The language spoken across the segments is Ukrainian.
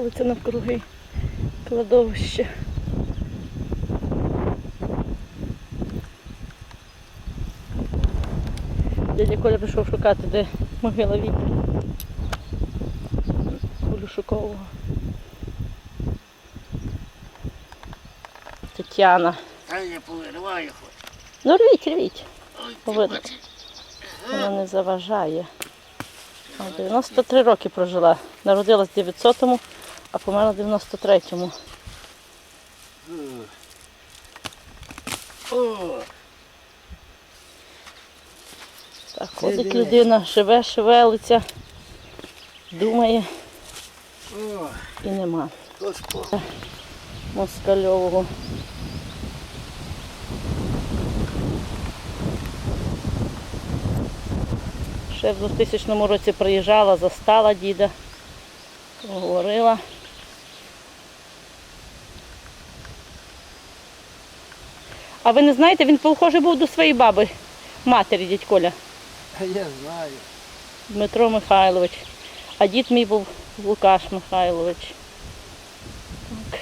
вулиця навкруги кладовище. Дядя Коля пішов шукати, де могила Віті. Полюшукового. Тетяна. Та я повириваю хоч. Ну рвіть, рвіть. Видно. Вона не заважає. 93 роки прожила. Народилась в 900-му, а померла в 93-му. Так, ходить людина, живе, шевелиться, думає і нема. Москальового. Ще в 2000 році приїжджала, застала діда, говорила. А ви не знаєте, він похожий був до своєї баби, матері дядь Коля, я знаю. Дмитро Михайлович. А дід мій був Лукаш Михайлович. Так.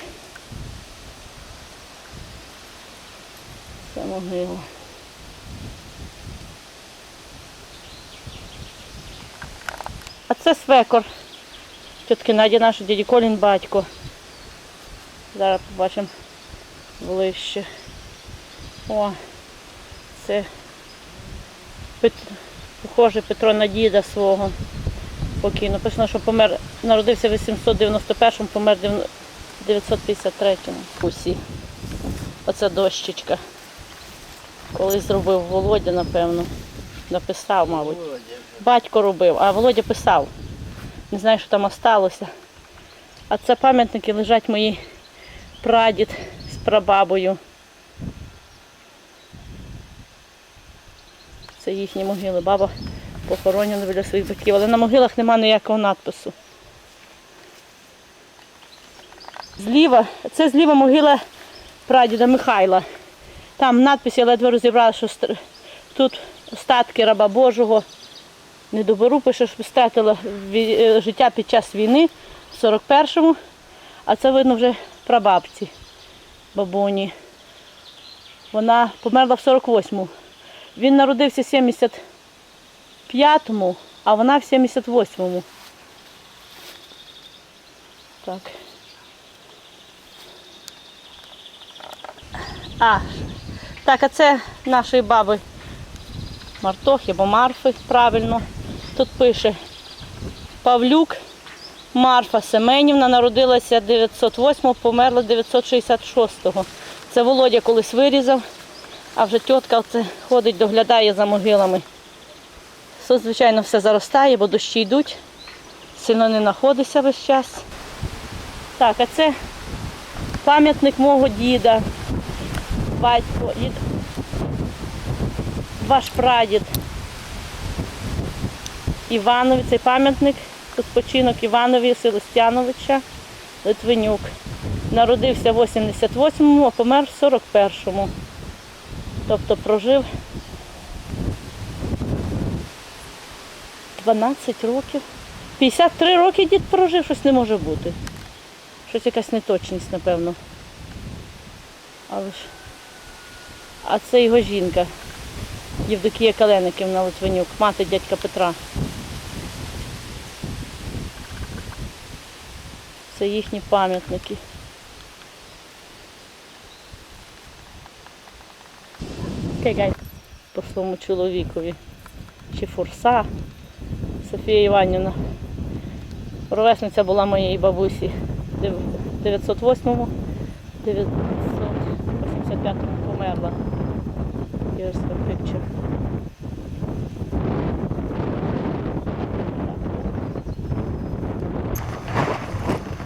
Це могила. А це свекор. Тітки Наді наш дяді Колін батько. Зараз побачимо ближче. О, це Пет... похоже Петро на діда свого. Покійно. Написано, що помер, народився в 891-му, помер в 953-му. Усі. Оце дощечка. Колись зробив Володя, напевно. Написав, мабуть. Батько робив, а Володя писав. Не знаю, що там осталося. А це пам'ятники лежать мої прадід з прабабою. Це їхні могили. Баба похоронена біля своїх батьків, але на могилах немає ніякого надпису. Зліва, це зліва могила прадіда Михайла. Там надпис я ледве розібрала, що тут остатки раба Божого. Не доберу, пише, що стратила е, життя під час війни в 41-му, а це видно вже прабабці бабуні. Вона померла в 48-му. Він народився в 75-му, а вона в 78-му. Так. А, так, а це нашої баби Мартохи або Марфи, правильно. Тут пише Павлюк Марфа Семенівна народилася 908-го, померла 966-го. Це Володя колись вирізав, а вже тітка це ходить, доглядає за могилами. Все, звичайно, все заростає, бо дощі йдуть. Сильно не знаходиться весь час. Так, а це пам'ятник мого діда. Батько, дід, ваш прадід. Іванові, цей пам'ятник, тут починок Іванові Селестяновича Литвинюк. Народився в 88-му, а помер в 41-му. Тобто прожив 12 років. 53 роки дід прожив, щось не може бути. Щось якась неточність, напевно. Але ж. А це його жінка. Євдокія Калениківна Литвинюк, мати дядька Петра. Це їхні пам'ятники. Кегай по своєму чоловікові. Чи фурса Софія Іванівна. Ровесниця була моєї бабусі в 908-му, 985-му померла.